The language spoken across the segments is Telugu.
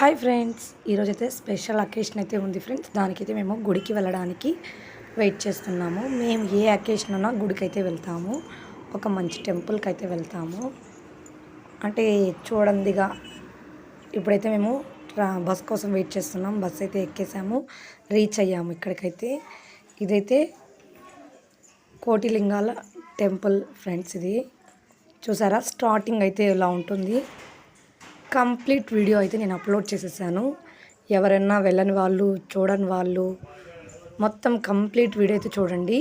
హాయ్ ఫ్రెండ్స్ ఈరోజు అయితే స్పెషల్ అకేషన్ అయితే ఉంది ఫ్రెండ్స్. దానికైతే మేము గుడికి వెళ్ళడానికి వెయిట్ చేస్తున్నాము. మేము ఏ అకేషన్ అన్నా గుడికి అయితే వెళ్తాము. ఒక మంచి టెంపుల్కి అయితే వెళ్తాము. అంటే చూడండిగా ఇప్పుడైతే మేము ట్రా- బస్ కోసం వెయిట్ చేస్తున్నాం. బస్ అయితే ఎక్కేసాము. రీచ్ అయ్యాము ఇక్కడికైతే. ఇదైతే కోటిలింగాల టెంపుల్ ఫ్రెండ్స్ ఇది. చూసారా? స్టార్టింగ్ అయితే ఇలా ఉంటుంది. కంప్లీట్ వీడియో అయితే నేను అప్లోడ్ చేసేసాను. ఎవరైనా వెళ్ళని వాళ్ళు చూడని వాళ్ళు మొత్తం కంప్లీట్ వీడియో అయితే చూడండి.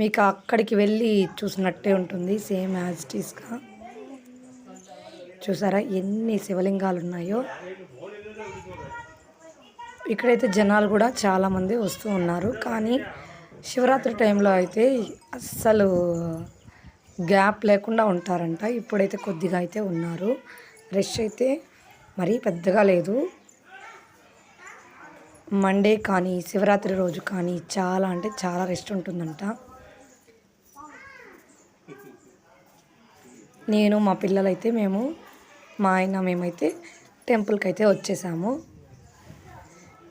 మీకు అక్కడికి వెళ్ళి చూసినట్టే ఉంటుంది సేమ్ యాజ్ టీస్గా చూసారా ఎన్ని శివలింగాలు ఉన్నాయో? ఇక్కడైతే జనాలు కూడా చాలామంది వస్తూ ఉన్నారు. కానీ శివరాత్రి టైంలో అయితే అస్సలు గ్యాప్ లేకుండా ఉంటారంట. ఇప్పుడైతే కొద్దిగా అయితే ఉన్నారు. రష్ అయితే మరీ పెద్దగా లేదు. మండే కానీ శివరాత్రి రోజు కానీ చాలా అంటే చాలా రెస్ట్ ఉంటుందంట. నేను మా పిల్లలైతే మేము మా ఆయన మేమైతే టెంపుల్కి అయితే వచ్చేసాము.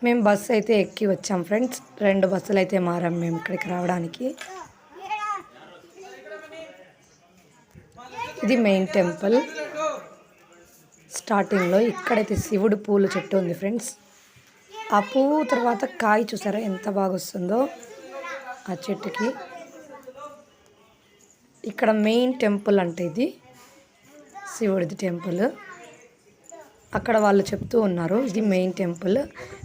మేము బస్సు అయితే ఎక్కి వచ్చాం ఫ్రెండ్స్ రెండు బస్సులు అయితే మారాం మేము ఇక్కడికి రావడానికి. ఇది మెయిన్ టెంపుల్ స్టార్టింగ్లో ఇక్కడైతే శివుడు పూల చెట్టు ఉంది ఫ్రెండ్స్. ఆ పువ్వు తర్వాత కాయ చూసారా ఎంత బాగా వస్తుందో ఆ చెట్టుకి. ఇక్కడ మెయిన్ టెంపుల్ అంటే ఇది శివుడిది టెంపుల్. అక్కడ వాళ్ళు చెప్తూ ఉన్నారు ఇది మెయిన్ టెంపుల్.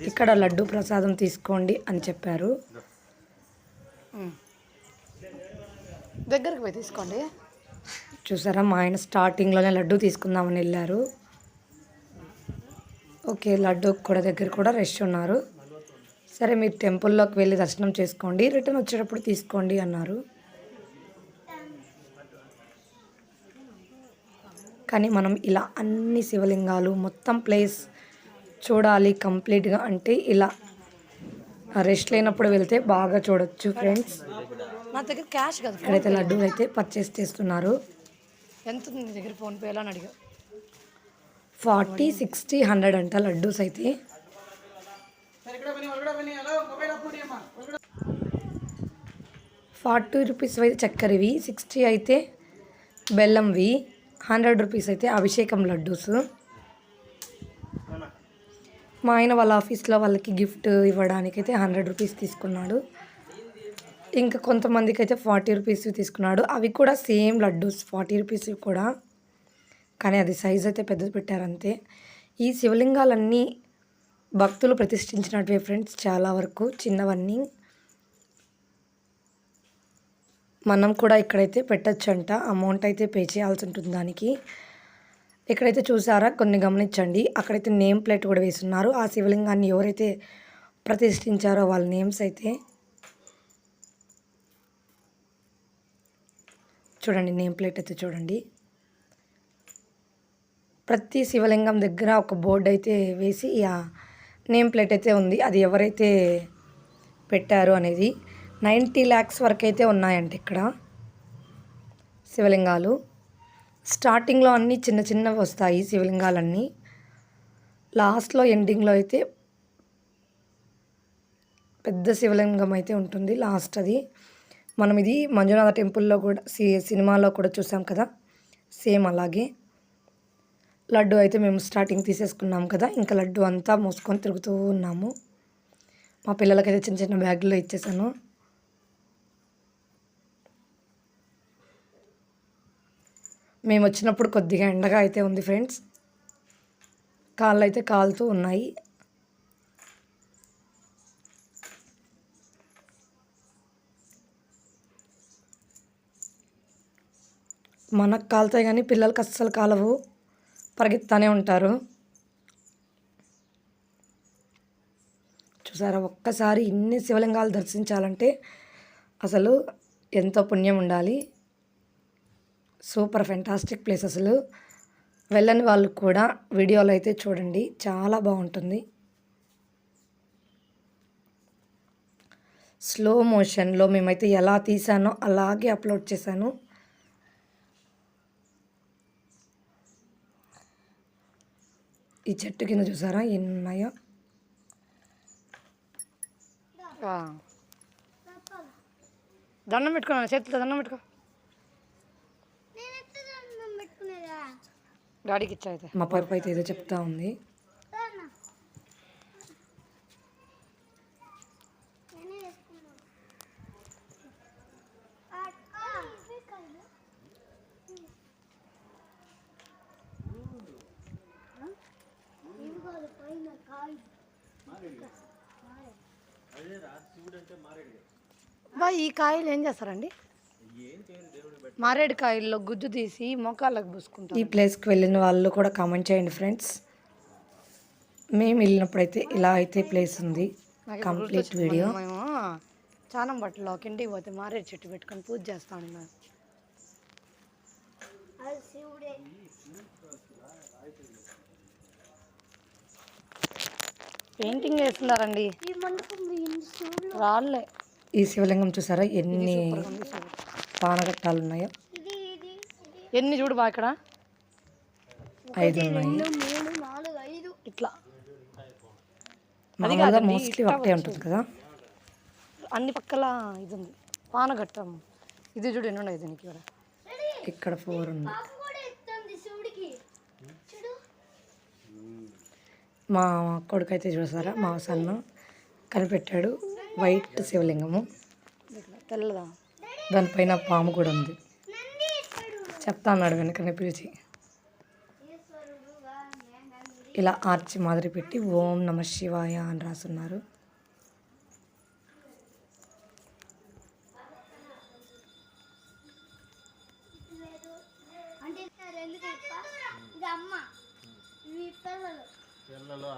ఇక్కడ లడ్డు ప్రసాదం తీసుకోండి అని చెప్పారు. దగ్గరికి పోయి తీసుకోండి. చూసారా మా ఆయన స్టార్టింగ్లోనే లడ్డు తీసుకుందామని వెళ్ళారు. ఓకే లడ్డు కూడా దగ్గర కూడా రష్ ఉన్నారు. సరే మీరు టెంపుల్లోకి వెళ్ళి దర్శనం చేసుకోండి. రిటర్న్ వచ్చేటప్పుడు తీసుకోండి అన్నారు. కానీ మనం ఇలా అన్ని శివలింగాలు మొత్తం ప్లేస్ చూడాలి కంప్లీట్గా అంటే ఇలా రెస్ట్ లేనప్పుడు వెళ్తే బాగా చూడొచ్చు ఫ్రెండ్స్. నా దగ్గర క్యాష్ కదా ఇక్కడైతే లడ్డూలు అయితే పర్చేస్ చేస్తున్నారు. ఎంత దగ్గర ఫోన్ పేలో అని అడిగా? ఫార్టీ సిక్స్టీ హండ్రెడ్ అంట లడ్డూస్ అయితే. ఫార్టీ రూపీస్ అయితే చక్కెరవి సిక్స్టీ అయితే బెల్లంవి హండ్రెడ్ రూపీస్ అయితే అభిషేకం లడ్డూస్. మా ఆయన వాళ్ళ ఆఫీస్లో వాళ్ళకి గిఫ్ట్ ఇవ్వడానికి అయితే హండ్రెడ్ రూపీస్ తీసుకున్నాడు. ఇంకా కొంతమందికి అయితే ఫార్టీ రూపీస్ తీసుకున్నాడు. అవి కూడా సేమ్ లడ్డూస్ ఫార్టీ రూపీస్ కూడా. కానీ అది సైజ్ అయితే పెద్దది పెట్టారంతే. ఈ శివలింగాలన్నీ భక్తులు ప్రతిష్ఠించినట్వే ఫ్రెండ్స్ చాలా వరకు చిన్నవన్నీ. మనం కూడా ఇక్కడైతే పెట్టచ్చంట అమౌంట్ అయితే పే చేయాల్సి ఉంటుంది దానికి. ఇక్కడైతే చూసారా కొన్ని గమనించండి. అక్కడైతే నేమ్ ప్లేట్ కూడా వేస్తున్నారు ఆ శివలింగాన్ని ఎవరైతే ప్రతిష్ఠించారో వాళ్ళ నేమ్స్ అయితే. చూడండి నేమ్ ప్లేట్ అయితే చూడండి. ప్రతి శివలింగం దగ్గర ఒక బోర్డు అయితే వేసి ఆ నేమ్ ప్లేట్ అయితే ఉంది. అది ఎవరైతే పెట్టారు అనేది నైంటీ ల్యాక్స్ వరకు అయితే ఉన్నాయంట ఇక్కడ శివలింగాలు. స్టార్టింగ్లో అన్నీ చిన్న చిన్నవి వస్తాయి శివలింగాలన్నీ. లాస్ట్లో ఎండింగ్లో అయితే పెద్ద శివలింగం అయితే ఉంటుంది లాస్ట్ అది. మనం ఇది మంజునాథ టెంపుల్లో కూడా సి సినిమాలో కూడా చూసాం కదా సేమ్ అలాగే. లడ్డు అయితే మేము స్టార్టింగ్ తీసేసుకున్నాం కదా ఇంకా లడ్డు అంతా మోసుకొని తిరుగుతూ ఉన్నాము. మా పిల్లలకైతే చిన్న చిన్న బ్యాగుల్లో ఇచ్చేసాను. మేము వచ్చినప్పుడు కొద్దిగా ఎండగా అయితే ఉంది ఫ్రెండ్స్. కాళ్ళు అయితే కాలుతూ ఉన్నాయి. మనకు కాలుతాయి కానీ పిల్లలకి అస్సలు కాలవు. పరిగెత్తానే ఉంటారు. చూసారా? ఒక్కసారి ఇన్ని శివలింగాలు దర్శించాలంటే అసలు ఎంతో పుణ్యం ఉండాలి. సూపర్ ఫెంటాస్టిక్ ప్లేస్ అసలు. వెళ్ళని వాళ్ళు కూడా వీడియోలు అయితే చూడండి. చాలా బాగుంటుంది. స్లో మోషన్లో మేమైతే ఎలా తీసానో అలాగే అప్లోడ్ చేశాను. ఈ చెట్టు కింద చూసారా? ఎన్ని ఉన్నాయో. దండం పెట్టుకున్నాను చేతిలో దండం పెట్టుకో. డాడీకి ఇచ్చా అయితే. మా పాప అయితే ఏదో చెప్తా ఉంది బా ఈ కాయలు ఏం చేస్తారండి? మారేడు కాయల్లో గుజ్జు తీసి మోకాళ్ళకు పూసుకుంటాం ఈ ప్లేస్కి వెళ్ళిన వాళ్ళు కూడా కామెంట్ చేయండి ఫ్రెండ్స్. మేము వెళ్ళినప్పుడైతే ఇలా అయితే ప్లేస్ ఉంది. Complete video. మేము చానం బట్టలో కింటికి పోతే మారేడు చెట్టు పెట్టుకొని పూజ చేస్తా ఉన్నాం. పెయింటింగ్ వేస్తున్నారండి. రాళ్ళే. ఈ శివలింగం చూసారా? ఎన్ని పానగట్టాలు ఉన్నాయో ఎన్ని చూడు బా ఇక్కడ ఐదు ఉన్నాయి. ఇట్లా. మామూలుగా మోస్ట్లీ ఒకటే ఉంటుంది. కదా? అన్ని పక్కల ఇది ఉంది పానగట్టం. ఇది చూడు ఎన్ని ఉన్నాయి దీనికి ఇక్కడ ఇక్కడ ఫోర్ ఉంది. మా కొడుకు అయితే చూసారా? మా సన్న కనిపెట్టాడు. వైట్ శివలింగము. తెల్లదా? దానిపైన పాము కూడా ఉంది. చెప్తా అన్నాడు వెనకనే పిలిచి. ఇలా ఆర్చి మాదిరి పెట్టి ఓం నమ శివాయ అని రాసున్నారు.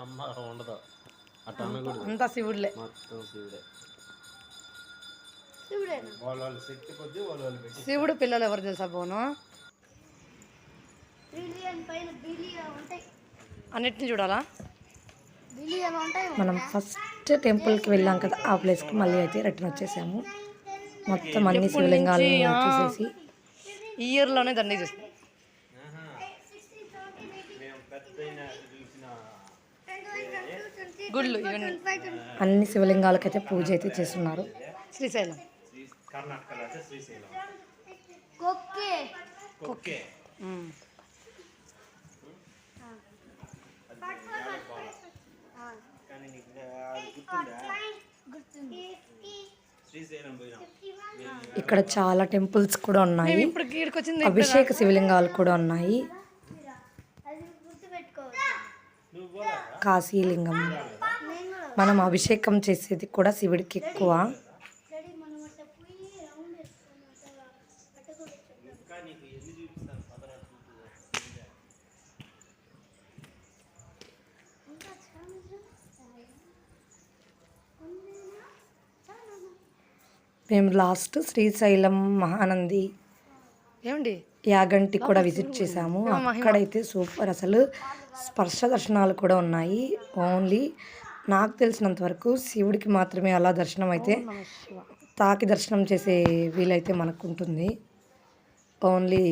అమ్మ ఉండదు. అంతా శివుడులే. మొత్తం శివుడే. పిల్లలు ఎవరు తెలుసా పోను అన్నిటిని చూడాలా? మనం ఫస్ట్ టెంపుల్కి వెళ్ళాం కదా ఆ ప్లేస్కి మళ్ళీ అయితే రిటర్న్ వచ్చేసాము. మొత్తం అన్ని శివలింగాలు చూసేసి. ఇయర్లోనే దండి చూస్తాం. గుళ్ళు ఇవన్నీ. అన్ని శివలింగాలకైతే పూజ అయితే చేస్తున్నారు. శ్రీశైలం. కర్ణాటకలో అయితే శ్రీశైలం ఉమ్. కానీ నీకు అది గుర్తుందా శ్రీశైలం పోయినాం ఇక్కడ చాలా టెంపుల్స్ కూడా ఉన్నాయి అభిషేక శివలింగాలు కూడా ఉన్నాయి. కాశీలింగం. మనం అభిషేకం చేసేది కూడా శివుడికి ఎక్కువ. మేము లాస్ట్ శ్రీశైలం మహానంది ఏమండి? యాగంటి కూడా విజిట్ చేసాము అక్కడైతే సూపర్. అసలు స్పర్శ దర్శనాలు కూడా ఉన్నాయి. ఓన్లీ నాకు తెలిసినంత వరకు శివుడికి మాత్రమే అలా దర్శనం అయితే తాకి దర్శనం చేసే వీలైతే మనకు ఉంటుంది ఓన్లీ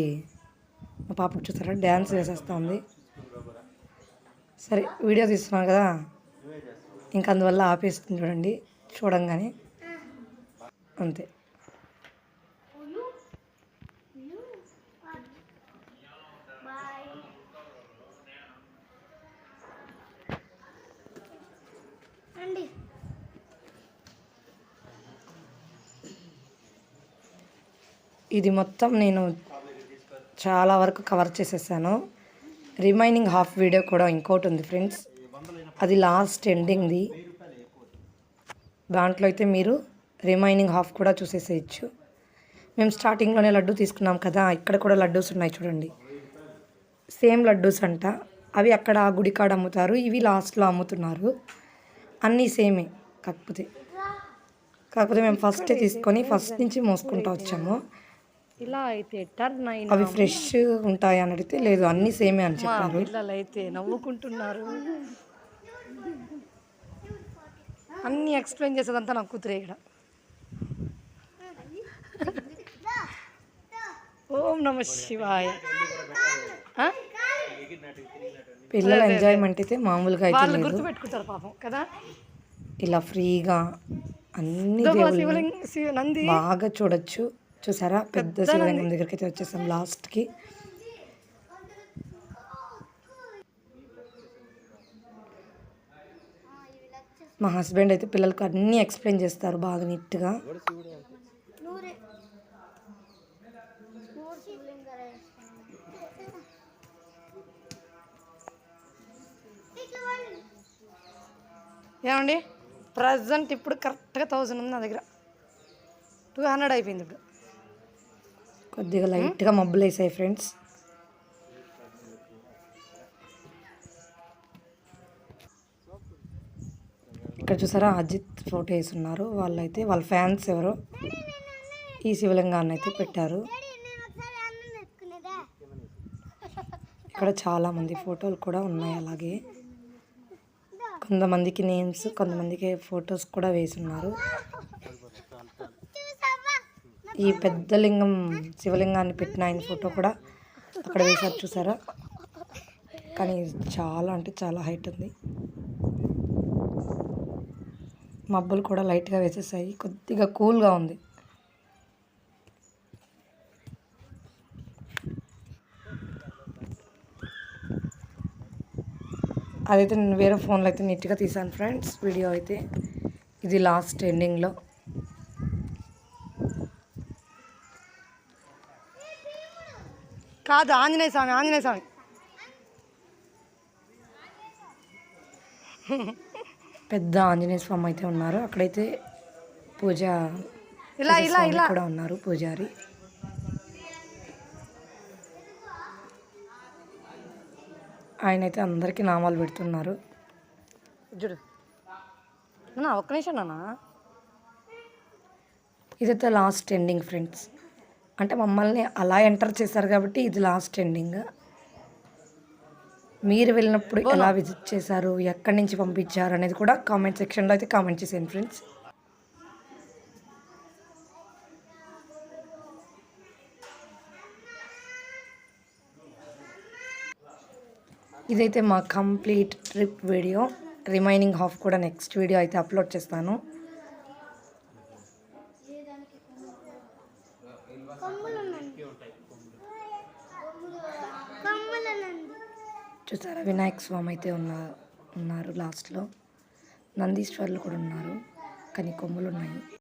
మా పాపకు చూసారా డ్యాన్స్ వేసేస్తూ ఉంది సరే వీడియో తీస్తున్నాను కదా. ఇంకా అందువల్ల ఆపేస్తుంది చూడండి. చూడంగానే అంతే. ఇది మొత్తం నేను చాలా వరకు కవర్ చేసేసాను. రిమైనింగ్ హాఫ్ వీడియో కూడా ఇంకోటి ఉంది ఫ్రెండ్స్. అది లాస్ట్ ఎండింగ్ది దాంట్లో అయితే మీరు రిమైనింగ్ హాఫ్ కూడా చూసేసేయచ్చు. మేము స్టార్టింగ్లోనే లడ్డు తీసుకున్నాం కదా ఇక్కడ కూడా లడ్డూస్ ఉన్నాయి చూడండి. సేమ్ లడ్డూస్ అంట. అవి అక్కడ గుడికాడ గుడి కాడ అమ్ముతారు ఇవి లాస్ట్లో అమ్ముతున్నారు. అన్నీ సేమే. కాకపోతే కాకపోతే మేము ఫస్ట్ తీసుకొని ఫస్ట్ నుంచి మోసుకుంటూ వచ్చాము. ఇలా అయితే టర్న్ అయిన అవి ఫ్రెష్ ఉంటాయి అని అడిగితే లేదు అన్నీ సేమే అని చెప్పారు. పిల్లలు అయితే నవ్వుకుంటున్నారు. అన్ని ఎక్స్ప్లెయిన్ చేసేదంతా నా కూతురే ఇక్కడ. ఓం నమ శివాయ? పిల్లల ఎంజాయ్మెంట్ అయితే మామూలుగా అయితే వాళ్ళు లేదు. గుర్తు పెట్టుకుంటారు పాపం కదా? ఇలా ఫ్రీగా అన్ని ఇదో మా దేవుళ్ళు శివలింగ శివ నంది. బాగా చూడొచ్చు. చూసారా? పెద్ద శివలింగం దగ్గరికి అయితే వచ్చేసాం లాస్ట్కి. మా హస్బెండ్ అయితే పిల్లలకు అన్నీ ఎక్స్ప్లెయిన్ చేస్తారు బాగా నీట్గా ఏమండి? ప్రజెంట్ ఇప్పుడు కరెక్ట్గా థౌజండ్ ఉంది నా దగ్గర. టూ హండ్రెడ్ అయిపోయింది ఇప్పుడు. కొద్దిగా లైట్గా మబ్బులు వేసాయి ఫ్రెండ్స్. ఇక్కడ చూసారా? అజిత్ ఫోటో వేసున్నారు వాళ్ళైతే వాళ్ళ ఫ్యాన్స్ ఎవరో ఈ శివలింగాన్ని అయితే పెట్టారు. ఇక్కడ చాలామంది ఫోటోలు కూడా ఉన్నాయి అలాగే. కొంతమందికి నేమ్స్ కొంతమందికి ఫొటోస్ కూడా వేసున్నారు. ఈ పెద్ద లింగం శివలింగాన్ని పెట్టిన ఆయన ఫోటో కూడా అక్కడ వేశారు చూసారా? కానీ చాలా అంటే చాలా హైట్ ఉంది. మబ్బులు కూడా లైట్గా వేసేసాయి. కొద్దిగా కూల్గా ఉంది. అదైతే నేను వేరే ఫోన్లో అయితే నీట్గా తీసాను ఫ్రెండ్స్ వీడియో అయితే ఇది లాస్ట్ ఎండింగ్లో కాదు ఆంజనేయ స్వామి ఆంజనేయ స్వామి. పెద్ద ఆంజనేయ స్వామి అయితే ఉన్నారు. అక్కడైతే పూజ ఇలా ఇలా ఇలా. కూడా ఉన్నారు పూజారి. ఆయన అయితే అందరికీ నామాలు పెడుతున్నారు. చూడు. నా ఒక్క నిమిషం నాన్న. ఇదైతే లాస్ట్ ఎండింగ్ ఫ్రెండ్స్. అంటే మమ్మల్ని అలా ఎంటర్ చేశారు కాబట్టి ఇది లాస్ట్ ఎండింగ్. మీరు వెళ్ళినప్పుడు ఎలా విజిట్ చేశారు ఎక్కడి నుంచి పంపించారు అనేది కూడా కామెంట్ సెక్షన్లో అయితే కామెంట్ చేసేయండి ఫ్రెండ్స్. ఇదైతే మా complete trip video. Remaining half కూడా నెక్స్ట్ వీడియో అయితే అప్లోడ్ చేస్తాను. చూసారా? వినాయక స్వామి అయితే ఉన్నారు ఉన్నారు లాస్ట్లో. నందీశ్వర్లు కూడా ఉన్నారు. కానీ కొమ్ములు ఉన్నాయి